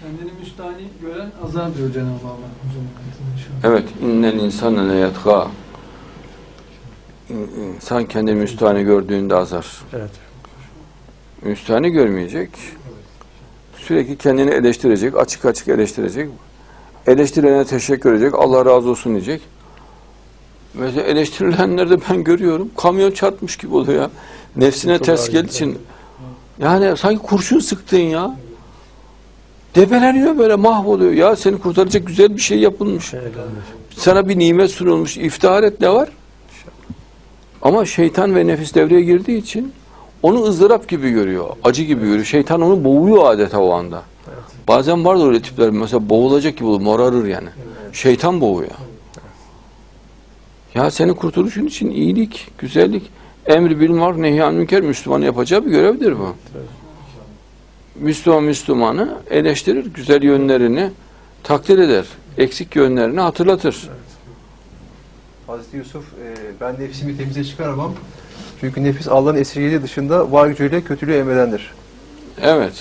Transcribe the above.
Kendini müstahni gören azar diyor Cenab-ı Allah. Evet, innel insane le yetgâ. İn- İnsan kendini müstahane gördüğünde azar. Evet. Müstahane görmeyecek. Sürekli kendini eleştirecek, açık açık eleştirecek. Eleştirene teşekkür edecek, Allah razı olsun diyecek. Mesela eleştirilenlerde ben görüyorum, kamyon çarpmış gibi oluyor ya. Nefsine Çok ters geldiği için. Yani sanki kurşun sıktın ya. Debeleniyor böyle mahvoluyor. Ya seni kurtaracak güzel bir şey yapılmış. Sana bir nimet sunulmuş. iftihar et ne var? Ama şeytan ve nefis devreye girdiği için onu ızdırap gibi görüyor. Acı gibi görüyor. Şeytan onu boğuyor adeta o anda. Bazen vardır öyle tipler. Mesela boğulacak gibi olur. Morarır yani. Şeytan boğuyor. Ya senin kurtuluşun için iyilik, güzellik, emri bil maruf nehyan münker Müslümanın yapacağı bir görevdir bu. Müslüman Müslümanı eleştirir, güzel yönlerini takdir eder, eksik yönlerini hatırlatır. Hazreti Yusuf, e, ben nefsimi temize çıkaramam. Çünkü nefis Allah'ın esirgeliği dışında var gücüyle kötülüğü emredendir. Evet.